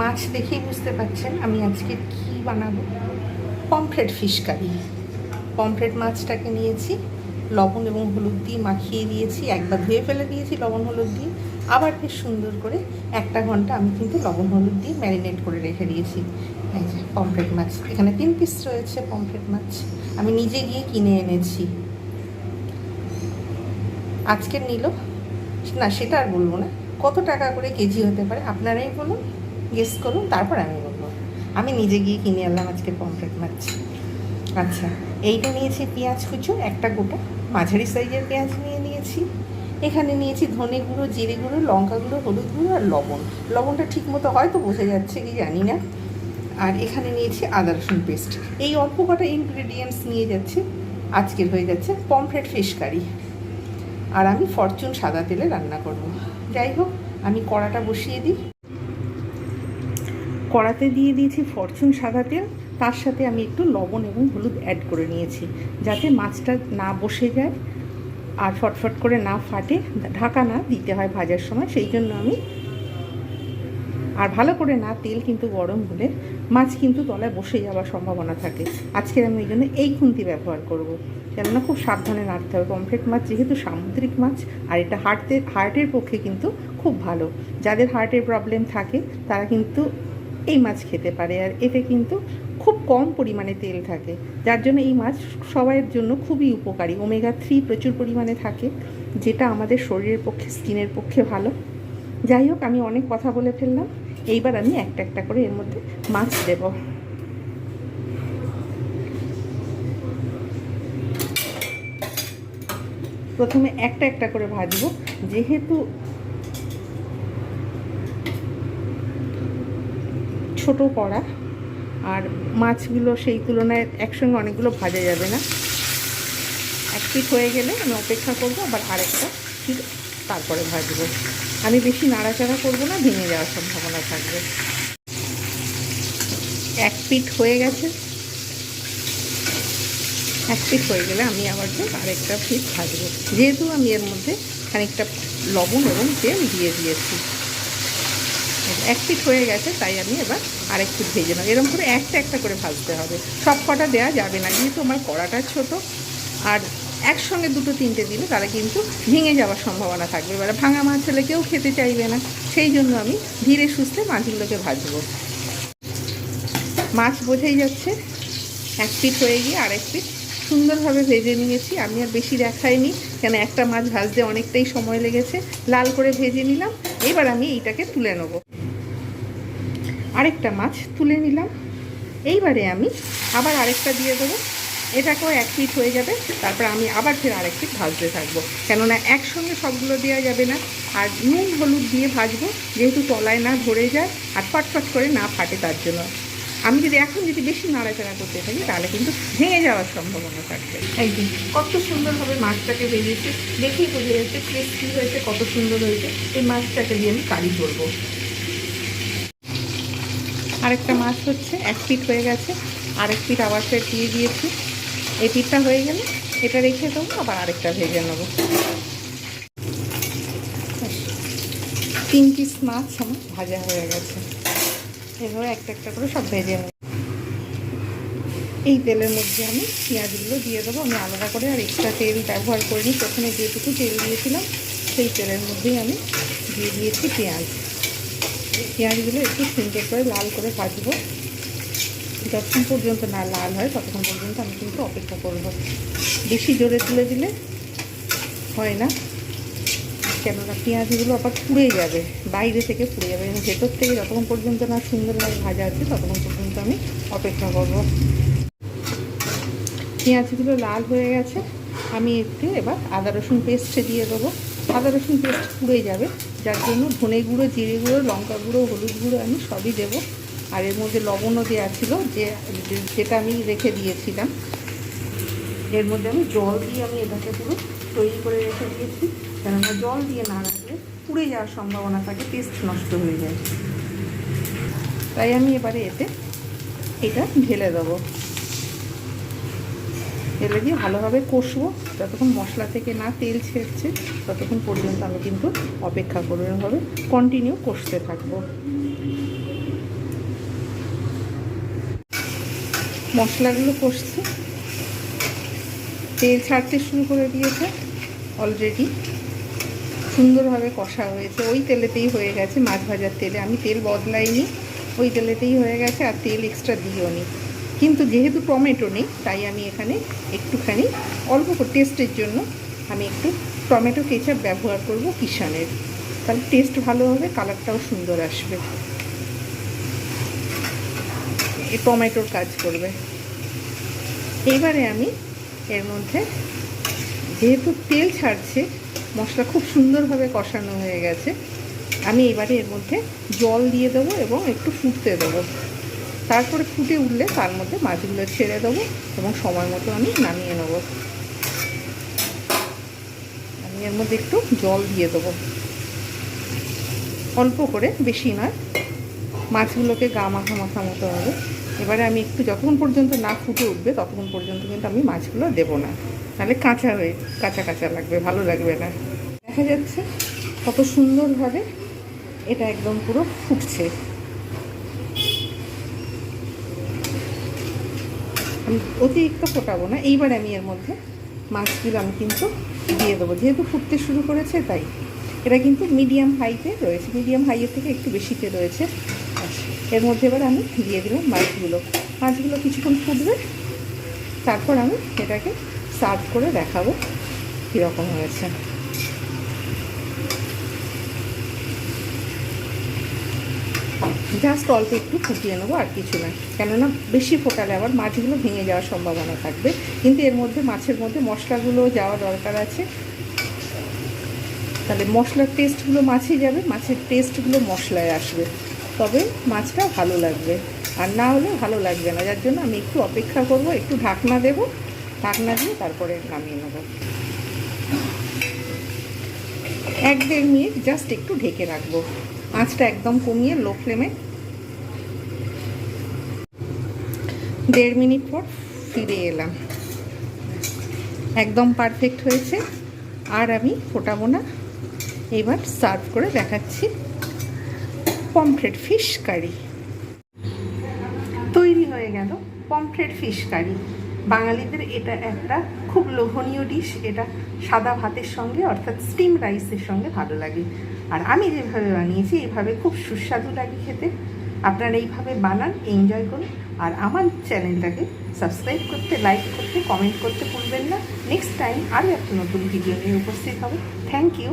মাছ দেখেই বুঝতে পারছেন আমি আজকে কি বানাবো? পমফ্রেট ফিশ কারি। পমফ্রেট মাছটাকে নিয়েছি, লবণ এবং হলুদ দিয়ে মাখিয়ে দিয়েছি একবার ধুয়ে ফেলে দিয়েছি লবণ হলুদ দিয়ে। আবার বেশ সুন্দর করে একটা ঘণ্টা আমি কিন্তু লবণ হলুদ দিয়ে ম্যারিনেট করে রেখে দিয়েছি। পমফ্রেট মাছ, এখানে তিন পিস রয়েছে পমফ্রেট মাছ, আমি নিজে গিয়ে কিনে এনেছি। আজকের নিল, না সেটা আর বলব না। কত টাকা করে কেজি হতে পারে? আপনারাই বলুন গেস করুন, তারপর আমি বলব। আমি নিজে গিয়ে কিনে আনলাম আজকে পমফ্রেট মাছ। আচ্ছা এইটা নিয়েছি পেঁয়াজ কুচো, একটা গোটা। মাঝারি সাইজের পেঁয়াজ নিয়ে নিয়েছি। এখানে নিয়েছি ধনে গুঁড়ো, জিরে গুঁড়ো, লঙ্কা গুঁড়ো, হলুদ গুঁড়ো আর লবণ। লবণটা ঠিক মতো হয়তো বোঝা যাচ্ছে কি জানি না। আর এখানে নিয়েছি আদা রসুন পেস্ট। এই অল্প কটা ইনগ্রেডিয়েন্টস নিয়ে যাচ্ছে। আজকের হয়ে যাচ্ছে পমফ্রেট ফিশ কারি। আর আমি ফরচুন সাদা তেলে রান্না করব। যাই হোক, আমি কড়াটা বসিয়ে দিই। কড়াতে দিয়ে দিয়েছি ফরচুন সাদা তেল। তার সাথে আমি একটু লবণ এবং হলুদ অ্যাড করে নিয়েছি, যাতে মাছটা না বসে যায় আর ফটফট করে না ফাটে। ঢাকা না দিতে হয় ভাজার সময়, সেই জন্য আমি আর ভালো করে না তেল কিন্তু গরম হলে মাছ কিন্তু তলায় বসে যাওয়ার সম্ভাবনা থাকে। আজকে আমি ওই জন্য এই খুন্তি ব্যবহার করব। কেননা খুব সাবধানে নাড়তে হবে। পমফ্রেট মাছ যেহেতু সামুদ্রিক মাছ, আর এটা হার্টের হার্টের পক্ষে কিন্তু খুব ভালো। যাদের হার্টের প্রবলেম থাকে, তারা কিন্তু এই মাছ খেতে পারে। আর এতে কিন্তু খুব কম পরিমাণে তেল থাকে। যার জন্য এই মাছ সবাইয়ের জন্য খুবই উপকারী। ওমেগা থ্রি প্রচুর পরিমাণে থাকে, যেটা আমাদের শরীরের পক্ষে, স্কিনের পক্ষে ভালো। যাই হোক, আমি অনেক কথা বলে ফেললাম। এইবার আমি একটা একটা করে এর মধ্যে মাছ দেব। প্রথমে একটা একটা করে ভাজবো, যেহেতু ছোট কড়া, আর মাছগুলো সেই তুলনায় একসঙ্গে অনেকগুলো ভাজা যাবে না। এক হয়ে গেলে আমি অপেক্ষা করব, আবার আরেকটা পিঠ তারপরে ভাজবো আমি বেশি নাড়াচাড়া করব না, ভেঙে যাওয়ার সম্ভাবনা থাকবে। এক পিঠ হয়ে গেছে। এক পিঠ হয়ে গেলে আমি আবার যে আরেকটা পিঠ ভাজবো যেহেতু আমি এর মধ্যে খানিকটা লবণ এবং তেল দিয়ে দিয়েছি। এক পিঠ হয়ে গেছে, তাই আমি এবার আরেক পিঠ ভেজে নেব। এরকম করে একটা একটা করে ভাজতে হবে। সব কটা দেওয়া যাবে না, যেহেতু আমার কড়াটা ছোট। আর একসঙ্গে দুটো তিনটে দিলে তারা কিন্তু ভেঙে যাওয়ার সম্ভাবনা থাকবে। এবারে ভাঙা মাছ হলে কেউ খেতে চাইবে না। সেই জন্য আমি ধীরে সুস্থে মাছগুলোকে ভাজবো। মাছ বোঝাই যাচ্ছে। এক পিঠ হয়ে গিয়ে আরেক পিঠ সুন্দরভাবে ভেজে নিয়েছি। আমি আর বেশি দেখাইনি, কেন একটা মাছ ভাজতে অনেকটাই সময় লেগেছে। লাল করে ভেজে নিলাম, এবার আমি এইটাকে তুলে নেব। আরেকটা মাছ তুলে নিলাম। এইবারে আমি আবার আরেকটা দিয়ে দেবো। এটাকেও এক পিঠ হয়ে যাবে। তারপর আমি আবার ফের আরেক পিঠ ভাজতে থাকব। কেননা একসঙ্গে সবগুলো দেওয়া যাবে না। আর নুন হলুদ দিয়ে ভাজবো যেহেতু তলায় না ধরে যায় আর ফটফট করে না ফাটে তার জন্য। আমি যদি এখন যদি বেশি নাড়াচাড়া করতে থাকি তাহলে কিন্তু ভেঙে যাওয়ার সম্ভাবনা থাকবে। যে কত সুন্দরভাবে মাছটাকে ভেজেছে দেখেই বোঝা যাচ্ছে ক্রিস্পি হয়েছে কত সুন্দর হয়েছে। এই মাছটাকে দিয়ে আমি কারি করব। আরেকটা মাছ হচ্ছে এক পিঠ হয়ে গেছে। আরেক পিঠ আবার ফের দিয়ে দিয়েছি। এই পিঠটা হয়ে গেলে এটা রেখে দেবো, আবার আরেকটা ভেজে নেব। তিন পিস মাছ আমার ভাজা হয়ে গেছে। এভাবে একটা একটা করে সব ভেজে নেব। এই তেলের মধ্যে আমি পেঁয়াজগুলো দিয়ে দেবো। আমি আলাদা করে আর এক্সট্রা তেল ব্যবহার করিনি। প্রথমে যেটুকু তেল দিয়েছিলাম, সেই তেলের মধ্যেই আমি দিয়ে দিয়েছি পেঁয়াজ। পেঁয়াজগুলো একটু সুন্দর করে লাল করে ভাজবো। যতক্ষণ পর্যন্ত না লাল হয়, ততক্ষণ পর্যন্ত আমি কিন্তু অপেক্ষা করব। বেশি জোরে তুলে দিলে হয় না। কেননা পেঁয়াজগুলো আবার পুড়ে যাবে, বাইরে থেকে পুড়ে যাবে। এবং ভেতর থেকে যতক্ষণ পর্যন্ত না সুন্দরভাবে ভাজা আছে, ততক্ষণ পর্যন্ত আমি অপেক্ষা করব। পেঁয়াজগুলো লাল হয়ে গেছে, আমি একটু এবার আদা রসুন পেস্টে দিয়ে দেবো। আদা রসুন পেস্ট পুড়ে যাবে, যার জন্য ধনে গুঁড়ো, জিরে গুঁড়ো, লঙ্কা গুঁড়ো, হলুদ গুঁড়ো আমি সবই দেবো। আর এর মধ্যে লবণও দেওয়া ছিল, যে যেটা আমি রেখে দিয়েছিলাম। এর মধ্যে আমি জল দিয়ে আমি এটাকে পুরো তৈরি করে রেখে দিয়েছি। কেননা জল দিয়ে না রাখলে পুড়ে যাওয়ার সম্ভাবনা থাকে টেস্ট নষ্ট হয়ে যায়। তাই আমি এবারে এতে এটা ঢেলে দেবো। ঢেলে দিয়ে ভালোভাবে কষবো, যতক্ষণ মশলা থেকে না তেল ছেড়ছে, ততক্ষণ পর্যন্ত আমি কিন্তু অপেক্ষা করব এভাবে কন্টিনিউ কষতে থাকব। মশলাগুলো কষছে। তেল ছাড়তে শুরু করে দিয়েছে অলরেডি সুন্দরভাবে কষা হয়েছে। ওই তেলেতেই হয়ে গেছে মাছ ভাজার তেলে। আমি তেল বদলাইনি, ওই তেলেতেই হয়ে গেছে আর তেল এক্সট্রা দিও নি কিন্তু যেহেতু টমেটো নেই, তাই আমি এখানে একটুখানি অল্প টেস্টের জন্য আমি একটু টমেটো কেচাপ ব্যবহার করব কিষানের। তাহলে টেস্ট ভালো হবে কালারটাও সুন্দর আসবে। এই টমেটোর কাজ করবে। এইবারে আমি এর মধ্যে যেহেতু তেল ছাড়ছে, মশলা খুব সুন্দরভাবে কষানো হয়ে গেছে, আমি এবারে এর মধ্যে জল দিয়ে দেবো এবং একটু ফুটতে দেবো। তারপরে ফুটে উঠলে তার মধ্যে মাছগুলো ছেড়ে দেবো এবং সময় মতো আমি নামিয়ে নেব। আমি এর মধ্যে একটু জল দিয়ে দেবো। অল্প করে, বেশি নয়। মাছগুলোকে গা মাখা মাখা মতো হবে। এবারে আমি একটু যতক্ষণ পর্যন্ত না ফুটে উঠবে, ততক্ষণ পর্যন্ত কিন্তু আমি মাছগুলো দেবো না। তাহলে কাঁচা হয়ে, কাঁচা কাঁচা লাগবে, ভালো লাগবে না। দেখা যাচ্ছে কত সুন্দরভাবে এটা একদম পুরো ফুটছে। আমি অতিরিক্ত ফোটাবো না, এইবার আমি এর মধ্যে মাছগুলো আমি কিন্তু দিয়ে দেবো। যেহেতু ফুটতে শুরু করেছে, তাই। এটা কিন্তু মিডিয়াম হাইতে রয়েছে। মিডিয়াম হাইয়ের থেকে একটু বেশিতে রয়েছে। এর মধ্যে এবার আমি দিয়ে দিলাম মাছগুলো। মাছগুলো কিছুক্ষণ ফুটবে, তারপর আমি এটাকে সার্ভ করে দেখাবো কীরকম হয়েছে। জাস্ট অল্প একটু ফুটিয়ে নেব আর কিছু না। কেননা বেশি ফোটালে আবার মাছগুলো ভেঙে যাওয়ার সম্ভাবনা থাকবে। কিন্তু এর মধ্যে মাছের মধ্যে মশলাগুলো যাওয়া দরকার আছে। তাহলে মশলার টেস্টগুলো মাছে যাবে, মাছের টেস্টগুলো মশলায় আসবে। তবে মাছটা ভালো লাগবে। আর না হলে ভালো লাগবে না। যার জন্য আমি একটু অপেক্ষা করব, একটু ঢাকনা দেব। ঢাকনা দিয়ে তারপরে নামিয়ে নেব। এক দেড় মিনিট জাস্ট একটু ঢেকে রাখব। আঁচটা একদম কমিয়ে লো ফ্লেমে। দেড় মিনিট পর ফিরে এলাম। একদম পারফেক্ট হয়েছে। আর আমি ফোটাবো না। এবার সার্ভ করে দেখাচ্ছি। Pomfret fish curry. তৈরি হয়ে গেল পমফ্রেট ফিশ কারি। বাঙালিদের এটা একটা খুব লোভনীয় ডিশ এটা সাদা ভাতের সঙ্গে অর্থাৎ স্টিম রাইসের সঙ্গে ভালো লাগে। আর আমি যেভাবে বানিয়েছি, এভাবে খুব সুস্বাদু লাগে খেতে। আপনারা এইভাবে বানান এনজয় করুন। আর আমার চ্যানেলটাকে সাবস্ক্রাইব করতে লাইক করতে কমেন্ট করতে ভুলবেন না। নেক্সট টাইম আরও একটা নতুন ভিডিও নিয়ে উপস্থিত হবে। Thank you